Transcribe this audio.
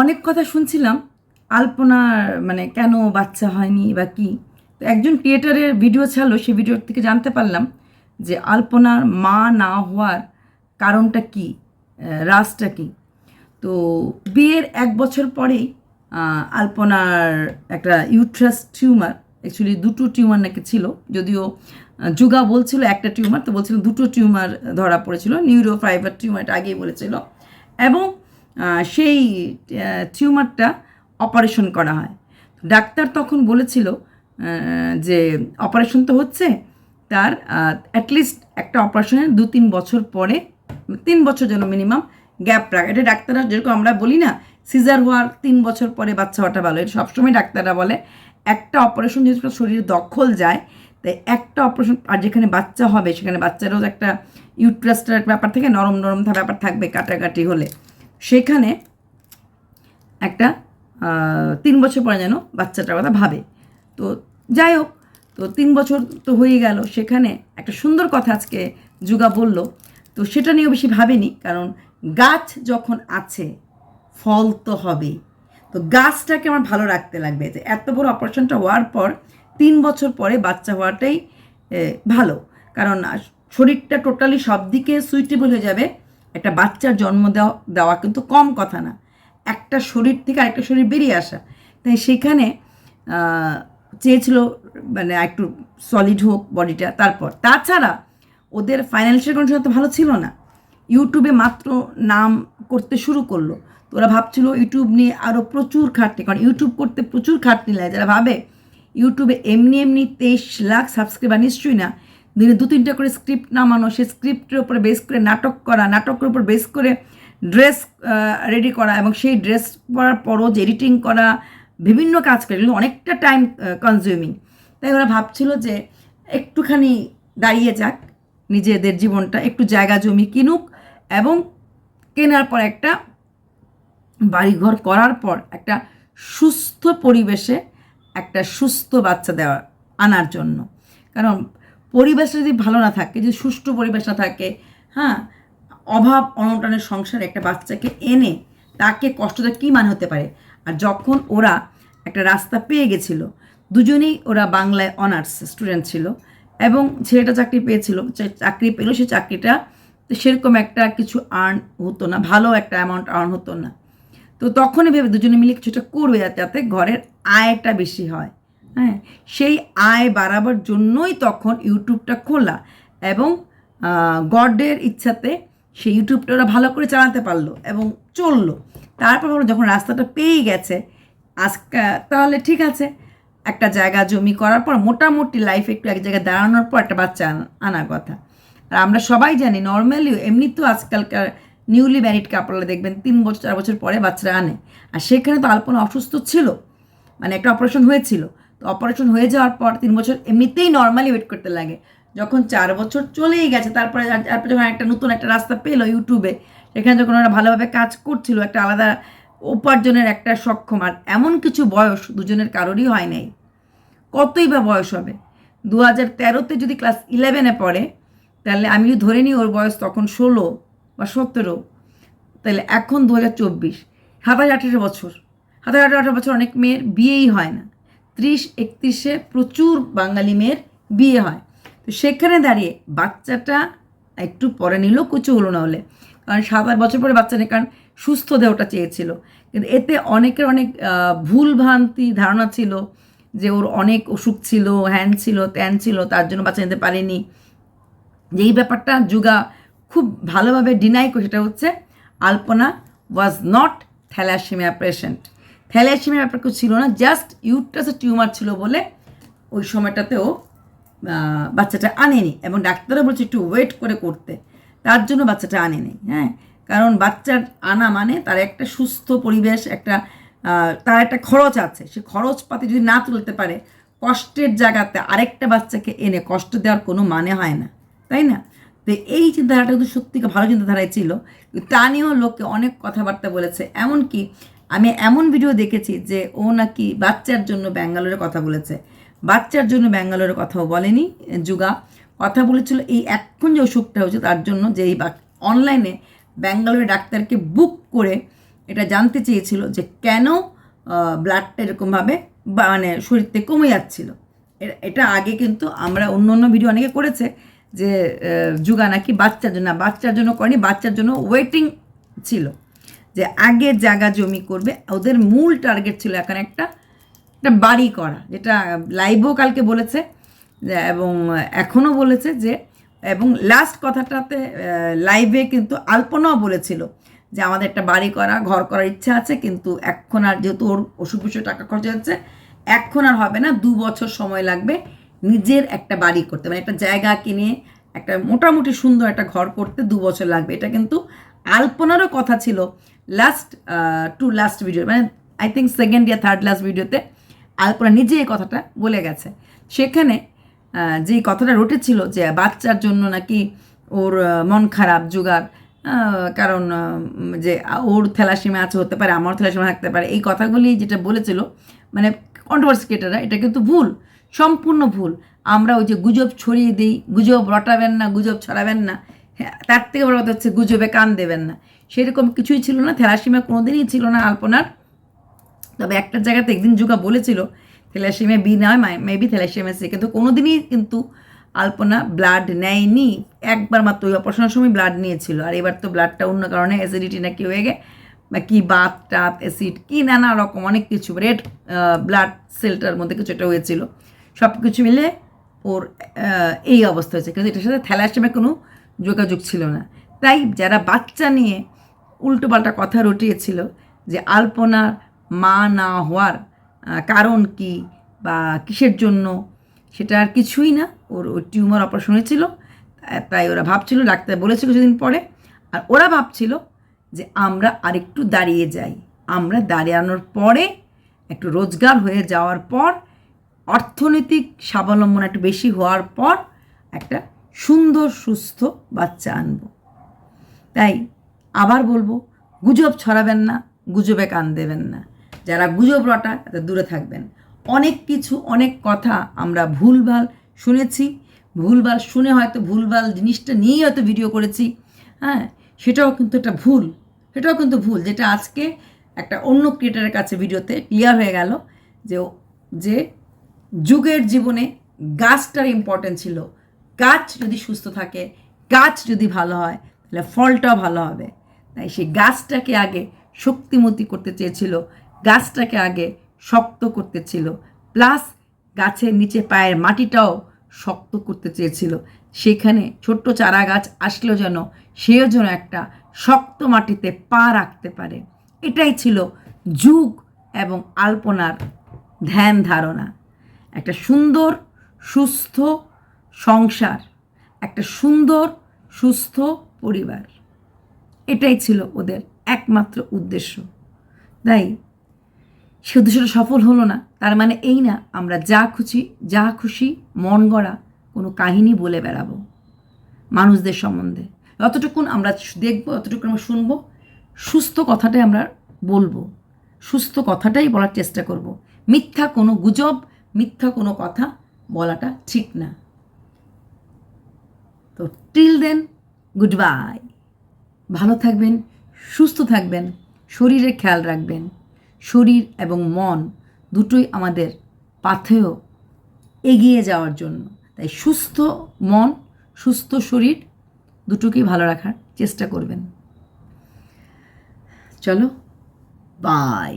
অনেক কথা শুনছিলাম, আলপনার মানে কেন বাচ্চা হয়নি বা কি? তো একজন ক্রিয়েটারের ভিডিও ছাড়লো সেই ভিডিওর থেকে জানতে পারলাম যে আলপনার মা না হওয়ার কারণটা কি রাজটা কি? তো বিয়ের এক বছর পরেই আলপনার একটা ইউট্রাস টিউমার অ্যাকচুয়ালি দুটো টিউমার নাকি ছিল, যদিও যুগা বলছিল একটা টিউমার তো বলছিল দুটো টিউমার ধরা পড়েছিল নিউরো ফাইবার টিউমারটা আগেই বলেছিল। এবং সেই টিউমারটা অপারেশন করা হয়। ডাক্তার তখন বলেছিল যে অপারেশন তো হচ্ছে, তার অ্যাটলিস্ট একটা অপারেশনের দু তিন বছর পরে, তিন বছর যেন মিনিমাম গ্যাপ রাখা। এটা ডাক্তাররা যেরকম আমরা বলি না সিজার হওয়ার তিন বছর পরে বাচ্চা হওয়াটা ভালো। এটা সবসময় ডাক্তাররা বলে, একটা অপারেশন যেহেতু শরীরে দখল যায়, তাই একটা অপারেশন, আর যেখানে বাচ্চা হবে, সেখানে বাচ্চারও একটা ইউট্রাসটার ব্যাপার থেকে, নরম নরম ব্যাপার থাকবে কাটাকাটি হলে। সেখানে একটা তিন বছর পরে যেন বাচ্চাটার কথা ভাবে। তো যাই হোক, তো তিন বছর তো হয়ে গেল। সেখানে একটা সুন্দর কথা আজকে যুগা বলল। তো সেটা নিয়েও বেশি ভাবেনি, কারণ গাছ যখন আছে, ফল তো হবেই তো গাছটাকে আমার ভালো রাখতে লাগবে। যে এত বড় অপারেশনটা হওয়ার পর, তিন বছর পরে বাচ্চা হওয়াটাই ভালো। কারণ শরীরটা টোটালি সব দিকে সুইটেবল হয়ে যাবে। একটা বাচ্চার জন্ম দেওয়া দেওয়া কিন্তু কম কথা না। একটা শরীর থেকে আরেকটা শরীর বেরিয়ে আসা। তাই সেখানে চেয়েছিল মানে একটু সলিড হোক বডিটা তারপর। তাছাড়া ওদের ফাইন্যান্সিয়াল কন্ডিশন তো ভালো ছিল না। ইউটিউবে মাত্র নাম করতে শুরু করল। তো ওরা ভাবছিল ইউটিউব নিয়ে আরও প্রচুর খাটনি কারণ ইউটিউব করতে প্রচুর খাটনি লাগে যারা ভাবে ইউটিউবে এমনি এমনি তেইশ লাখ সাবস্ক্রাইবার নিশ্চয়ই না। দিনে দু তিনটা করে স্ক্রিপ্ট নামানো, সেই স্ক্রিপ্টের উপরে বেস করে নাটক করা, নাটকের উপর বেস করে ড্রেস রেডি করা এবং সেই ড্রেস পরার পরও যে এডিটিং করা, বিভিন্ন কাজ করে এগুলো অনেকটা টাইম কনজিউমিং তাই ওরা ভাবছিল যে একটুখানি দাঁড়িয়ে যাক নিজেদের জীবনটা, একটু জায়গা জমি কিনুক এবং কেনার পর একটা বাড়িঘর করার পর একটা সুস্থ পরিবেশে একটা সুস্থ বাচ্চা দেওয়া, আনার জন্য। কারণ পরিবেশ যদি ভালো না থাকে, যদি সুষ্ঠু পরিবেশ না থাকে হ্যাঁ অভাব অনটনের সংসারে একটা বাচ্চাকে এনে তাকে কষ্টটা কী মানে হতে পারে? আর যখন ওরা একটা রাস্তা পেয়ে গেছিল, দুজনেই ওরা বাংলায় অনার্স স্টুডেন্ট ছিল এবং ছেলেটা চাকরি পেয়েছিল চাকরি পেল, সে চাকরিটা সেরকম একটা কিছু আর্ন হতো না, ভালো একটা অ্যামাউন্ট আর্ন হতো না। তো তখনই ভেবে দুজনে মিলে কিছুটা করবে যাতে যাতে ঘরের আয়টা বেশি হয়। হ্যাঁ সেই আয় বাড়াবার জন্যই তখন ইউটিউবটা খোলা এবং গডের ইচ্ছাতে সেই ইউটিউবটা ওরা ভালো করে চালাতে পারল এবং চলল। তারপর ওরা যখন রাস্তাটা পেয়ে গেছে, আজকে, তাহলে ঠিক আছে। একটা জায়গা জমি করার পর মোটামুটি লাইফে একটু এক জায়গায় দাঁড়ানোর পর একটা বাচ্চা আনা- আনার কথা। আর আমরা সবাই জানি নর্মালি এমনি তো আজকালকার নিউলি ম্যারিড কাপড়রা দেখবেন তিন বছর, চার বছর পরে বাচ্চারা আনে। আর সেখানে তো আলপনা অসুস্থ ছিল মানে একটা অপারেশন হয়েছিল। তো অপারেশন হয়ে যাওয়ার পর তিন বছর এমনিতেই নর্মালি ওয়েট করতে লাগে। যখন চার বছর চলেই গেছে, তারপরে তারপরে যখন একটা নতুন একটা রাস্তা পেল ইউটিউবে সেখানে যখন ওরা ভালোভাবে কাজ করছিল, একটা আলাদা উপার্জনের একটা সক্ষম, আর এমন কিছু বয়স দুজনের কারোরই হয় নাই। কতই বা বয়স হবে? দু হাজার তেরোতে যদি ক্লাস ইলেভেনে পড়ে, তাহলে আমি যদি ধরে নিই ওর বয়স তখন ষোলো বা সতেরো। তাহলে এখন দু হাজার চব্বিশ, সাতাশ আঠেরো বছর। সাতাশ আঠেরো আঠেরো বছর অনেক মেয়ের বিয়েই হয় না। ত্রিশ, একত্রিশে প্রচুর বাঙালি মেয়ের বিয়ে হয়। তো সেখানে দাঁড়িয়ে বাচ্চাটা একটু পরে নিল, কুচু হলো না হলে। কারণ সাত, আট বছর পরে বাচ্চা নেই, কারণ সুস্থ দেহটা চেয়েছিল। কিন্তু এতে অনেকের অনেক ভুল ভ্রান্তি ধারণা ছিল যে ওর অনেক অসুখ ছিল, হ্যান ছিল, ত্যান ছিল, তার জন্য বাচ্চা নিতে পারেনি। যে এই ব্যাপারটা যুগা খুব ভালোভাবে ডিনাই করে, সেটা হচ্ছে Alpana was not thalassaemia patient thalassaemia ব্যাপার কেউ ছিল না জাস্ট ইউট্রাসে টিউমার ছিল বলে ওই সময়টাতেও বাচ্চাটা আনেনি এবং ডাক্তারও বলছে একটু ওয়েট করে করতে। তার জন্য বাচ্চাটা আনেনি হ্যাঁ। কারণ বাচ্চার আনা মানে তার একটা সুস্থ পরিবেশ, একটা তার একটা খরচ আছে। সে খরচপাতি যদি না তুলতে পারে, কষ্টের জায়গাতে আরেকটা বাচ্চাকে এনে কষ্ট দেওয়ার কোনো মানে হয় না, তাই না? তো এই চিন্তাধারাটা কিন্তু সত্যি ভালো চিন্তাধারায় ছিল। তা নিয়েও লোককে অনেক কথাবার্তা বলেছে। এমনকি আমি এমন ভিডিও দেখেছি যে ও নাকি বাচ্চার জন্য ব্যাঙ্গালোরে কথা বলেছে। বাচ্চার জন্য ব্যাঙ্গালোরের কথাও বলেনি, যুগা। কথা বলেছিল এই এখন যে অসুখটা হয়েছে তার জন্য যে এই অনলাইনে ব্যাঙ্গালোরের ডাক্তারকে বুক করে এটা জানতে চেয়েছিল যে কেন ব্লাডটা এরকমভাবে মানে শরীর থেকে কমে যাচ্ছিল। এটা আগে কিন্তু আমরা অন্য অন্য ভিডিও অনেকে করেছে যে যুগা নাকি বাচ্চার জন্য বাচ্চার জন্য করেনি, বাচ্চার জন্য ওয়েটিং ছিল। যে আগে জায়গা জমি করবে। ওদের মূল টার্গেট ছিল এখন একটা একটা বাড়ি করা, যেটা লাইভও কালকে বলেছে এবং এখনও বলেছে যে, এবং লাস্ট কথাটাতে লাইভে কিন্তু আলপনাও বলেছিল যে আমাদের একটা বাড়ি করা, ঘর করার ইচ্ছা আছে, কিন্তু এখন আর যেহেতু ওর ওষুধ বিষয়ে টাকা খরচ হচ্ছে, এখন আর হবে না, দু বছর সময় লাগবে নিজের একটা বাড়ি করতে। মানে একটা জায়গা কিনে, একটা মোটামুটি সুন্দর একটা ঘর করতে দু বছর লাগবে। এটা কিন্তু আলপনারও কথা ছিল লাস্ট টু লাস্ট ভিডিও মানে I think second year third last ভিডিওতে আলপনা নিজে এই কথাটা বলে গেছে। সেখানে যে কথাটা রটেছিল যে বাচ্চার জন্য নাকি ওর মন খারাপ, জোগাড় কারণ যে ওর থ্যালাসিমা আছে, হতে পারে, আমার থ্যালাসিমা থাকতে পারে, এই কথাগুলি যেটা বলেছিল মানে কন্ট্রোভার্সি ক্রিয়েটাররা এটা কিন্তু ভুল, সম্পূর্ণ ভুল। আমরা ওই যে গুজব ছড়িয়ে দিই, গুজব রটাবেন না, গুজব ছড়াবেন না হ্যাঁ তার থেকে বড় কথা হচ্ছে গুজবে কান দেবেন না। সেরকম কিছুই ছিল না থ্যালাসিমা কোনোদিনই ছিল না আলপনার। তবে একটা জায়গাতে একদিন যুগা বলেছিল, থ্যালাসেমিয়া বি নয় মেবি থ্যালাসেমিয়া সি। কিন্তু কোনোদিনই কিন্তু আলপনা ব্লাড নেয়নি। একবার মাত্র ওই অপারেশনের সময় ব্লাড নিয়েছিল। আর এবার তো ব্লাডটা অন্য কারণে অ্যাসিডিটি না নাকি হয়ে গে বা কী বাত টাত অ্যাসিড কী নানা রকম অনেক কিছু রেড ব্লাড সেলটার মধ্যে কিছু একটা হয়েছিল। সব কিছু মিলে ওর এই অবস্থা হয়েছে। কিন্তু এটার সাথে থ্যালাসেমিয়া কোনো যোগাযোগ ছিল না। তাই যারা বাচ্চা নিয়ে উল্টোপাল্টা কথা রটিয়েছিল যে আলপনার মা না হওয়ার কারণ কি বা কিসের জন্য, সেটা আর কিছুই না। ওর ওই টিউমার অপারেশন হয়েছিল তাই ওরা ভাবছিল, ডাক্তার বলেছিল কিছুদিন পরে, আর ওরা ভাবছিল যে আমরা আরেকটু দাঁড়িয়ে যাই। আমরা দাঁড়ানোর পরে একটু রোজগার হয়ে যাওয়ার পর, অর্থনৈতিক স্বাবলম্বন একটু বেশি হওয়ার পর একটা সুন্দর, সুস্থ বাচ্চা আনব। তাই আবার বলব, গুজব ছড়াবেন না, গুজবে কান দেবেন না। যারা গুজব রটা, তাদের দূরে থাকবেন। অনেক কিছু, অনেক কথা আমরা ভুলভাল শুনেছি। ভুলভাল শুনে হয়তো ভুলভাল জিনিসটা নিয়েই হয়তো ভিডিও করেছি। হ্যাঁ সেটাও কিন্তু একটা ভুল। সেটাও কিন্তু ভুল, যেটা আজকে একটা অন্য ক্রিয়েটারের কাছে ভিডিওতে ক্লিয়ার হয়ে গেল যে যে যুগের জীবনে গাছটার ইম্পর্টেন্ট ছিল। গাছ যদি সুস্থ থাকে, গাছ যদি ভালো হয়, তাহলে ফলটাও ভালো হবে। তাই সেই গাছটাকে আগে শক্তিমতি করতে চেয়েছিল, গাছটাকে আগে শক্ত করতে ছিল, প্লাস গাছের নিচে পায়ের মাটিটাও শক্ত করতে চেয়েছিল। সেখানে ছোট্ট চারা গাছ আসলেও যেন সেও যেন একটা শক্ত মাটিতে পা রাখতে পারে। এটাই ছিল যুগ এবং আলপনার ধ্যান ধারণা। একটা সুন্দর, সুস্থ সংসার, একটা সুন্দর, সুস্থ পরিবার। এটাই ছিল ওদের একমাত্র উদ্দেশ্য। তাই সে উদ্দেশ্যটা সফল হলো না, তার মানে এই না, আমরা যা খুশি যা খুশি, মন গড়া কোনো কাহিনী বলে বেড়াবো, মানুষদের সম্বন্ধে। যতটুকুন আমরা দেখব যতটুকু আমরা শুনব, সুস্থ কথাটাই আমরা বলব, সুস্থ কথাটাই বলার চেষ্টা করব। মিথ্যা কোনো গুজব, মিথ্যা কোনো কথা বলাটা ঠিক না। তো টিল দেন গুড বাই ভালো থাকবেন, সুস্থ থাকবেন, শরীরের খেয়াল রাখবেন। শরীর এবং মন দুটোই আমাদের পাথেয় এগিয়ে যাওয়ার জন্য। তাই সুস্থ মন, সুস্থ শরীর দুটোকেই ভালো রাখার চেষ্টা করবেন। চলো বাই